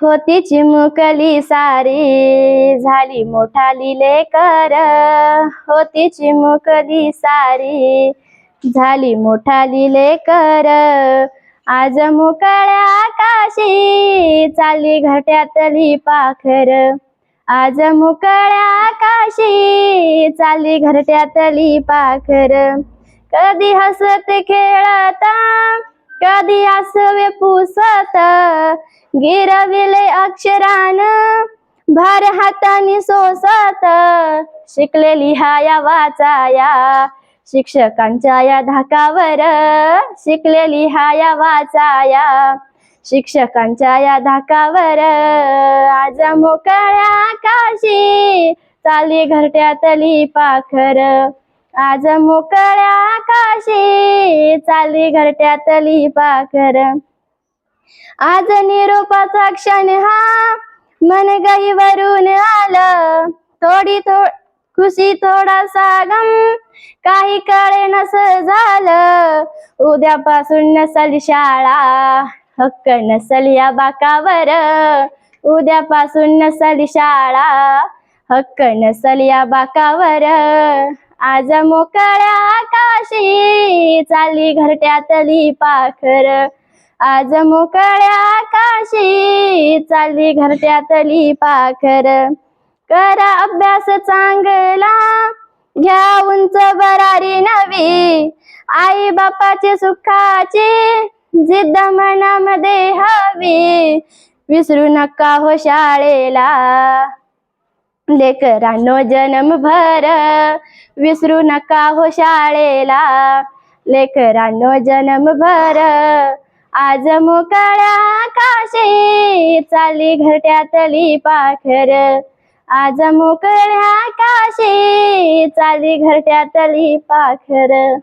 होती चिमुकली सारी. झाली मोठाली लेकर. होती चिमुकली सारी. झाली मोठाली लेकर. आज मुकळ्या आकाशी चालली घरट्यातली पाखर. आज मुकळ्या आकाशी चालली घरट्यातली पाखर. कधी हसत खेळता कधी आसवे पुसत? गिरविले अक्षरान भार हाताने सोसत. शिकलेली हाया वाचाया शिक्षकांच्या या धाकावर. शिकलेली हाया वाचाया शिक्षकांच्या या धाकावर. आज मोकळ्या आकाशी चाली घरट्यातली पाखर. आज मोकळ्या आकाशी चाली घरट्यातली पाखर. आज निरोपाचा क्षण हा मन वरून आलं. थोडी थो खुशी थोडासा गम काही कळे नस झालं. उद्यापासून नसल शाळा हक्क नसल या बाकावर. उद्यापासून नसल शाळा हक्क नसल या बाकावर. आज मोकळ्या आकाशी चाली घरट्यातली पाखर. आज मोकळ्या आकाशी चाली घरट्यातली पाखर. करा अभ्यास चांगला घ्या उंच बरारी नवी. आई बापाची सुखाची जिद्द मनामध्ये हवी. विसरू नका हो शाळेला. लेकरांनो जन्मभर विसरू नका हो शाळेला. लेकरांनो जन्मभर आज मोकळ्या काशी चाली घरट्यातली पाखर. आज मोकळ्या काशी चाली घरट्यातली पाखर.